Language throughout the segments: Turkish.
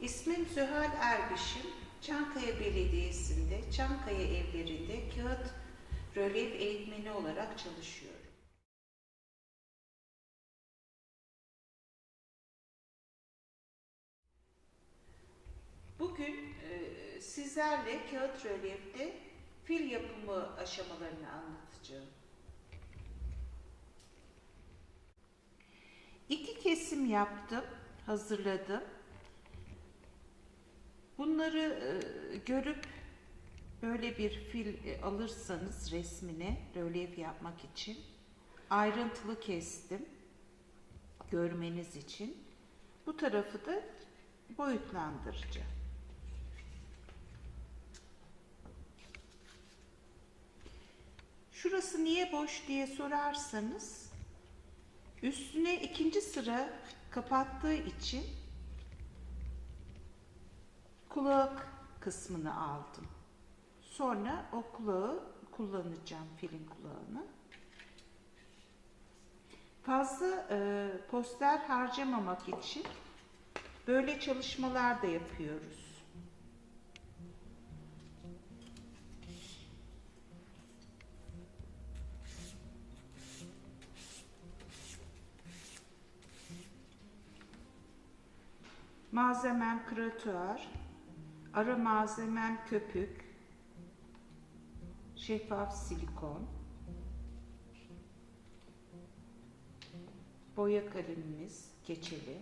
İsmim Zühal Erbişim. Çankaya Belediyesi'nde, Çankaya evlerinde kağıt rölyef eğitmeni olarak çalışıyorum. Bugün e, sizlerle kağıt rölyefte fil yapımı aşamalarını anlatacağım. İki kesim yaptım, hazırladım. Bunları e, görüp böyle bir fil e, alırsanız resmine rölyef yapmak için ayrıntılı kestim görmeniz için. Bu tarafı da boyutlandıracağım. Şurası niye boş diye sorarsanız üstüne ikinci sıra kapattığı için kulak kısmını aldım. Sonra o kulağı kullanacağım filin kulağını. Fazla e, poster harcamamak için böyle çalışmalar da yapıyoruz. Malzemem kratuar, ara malzemem köpük, şeffaf silikon, boya kalemimiz keçeli,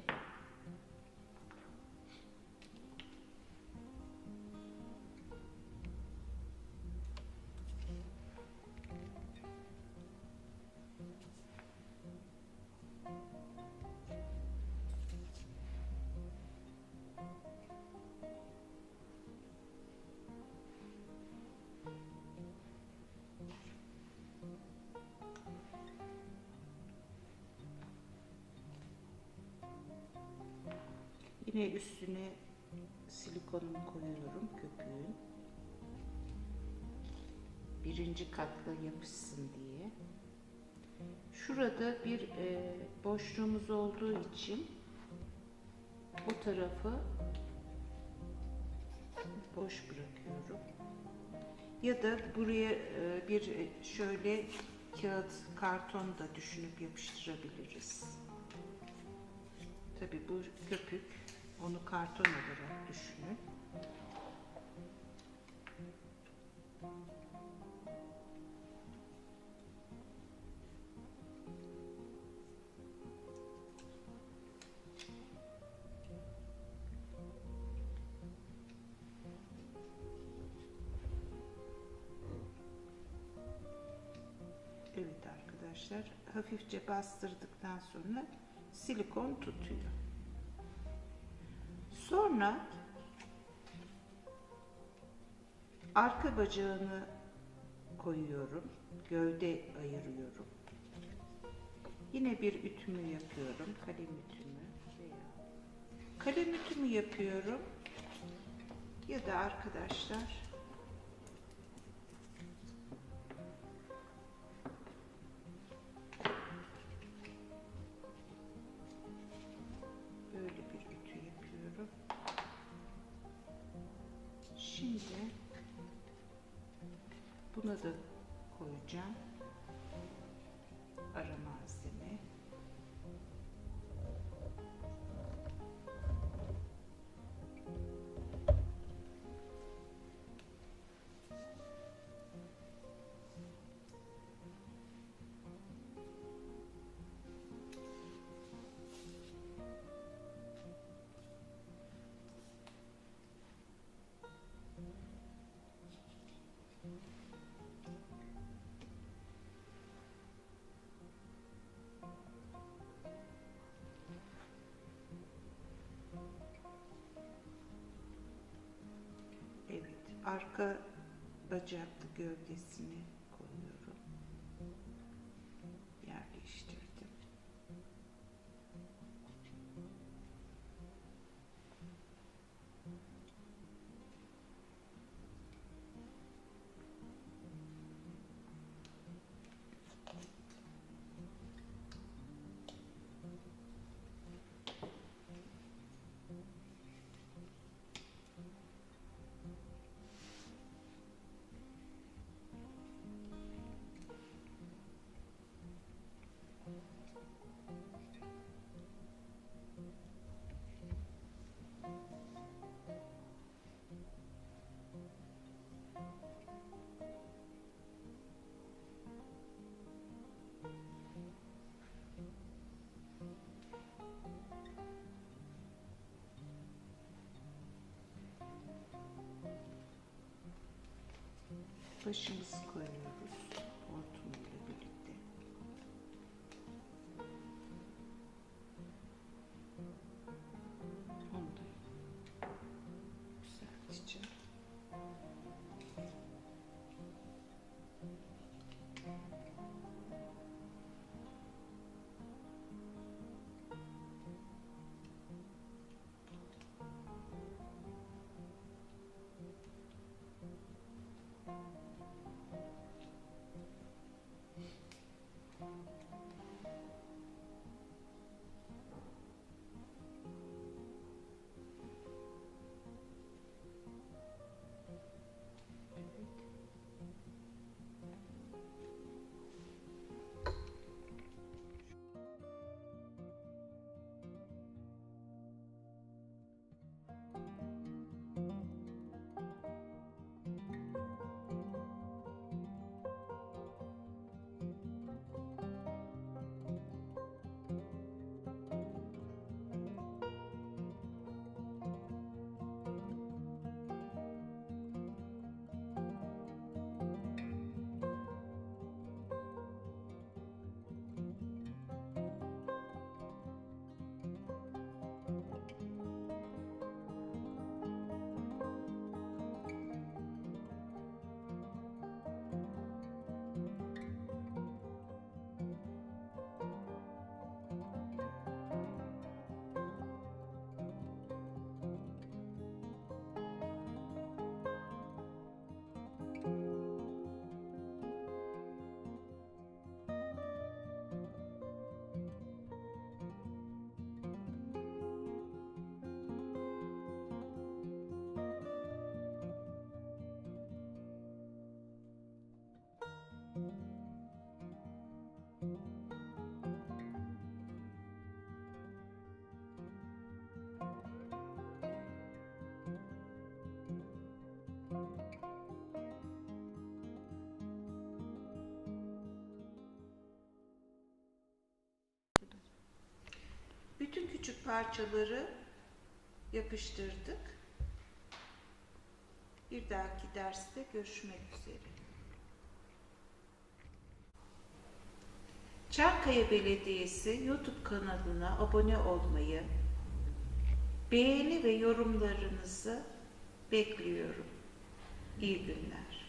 Yine üstüne silikonumu koyuyorum köpüğün. Birinci katla yapışsın diye. Şurada bir e, boşluğumuz olduğu için o tarafı boş bırakıyorum. Ya da buraya e, bir e, şöyle kağıt, karton da düşünüp yapıştırabiliriz. Tabii bu köpük onu karton olarak düşünün. Evet arkadaşlar hafifçe bastırdıktan sonra silikon tutuyor. Sonra arka bacağını koyuyorum. Gövde ayırıyorum. Yine bir ütümü yapıyorum. Kalem ütümü veya kalem ütümü yapıyorum. Ya da arkadaşlar buna da koyacağım. Ara arka bacaklı gövdesini roxinhos cônicos. Né? Küçük parçaları yapıştırdık. Bir dahaki derste görüşmek üzere. Çankaya Belediyesi YouTube kanalına abone olmayı, beğeni ve yorumlarınızı bekliyorum. İyi günler.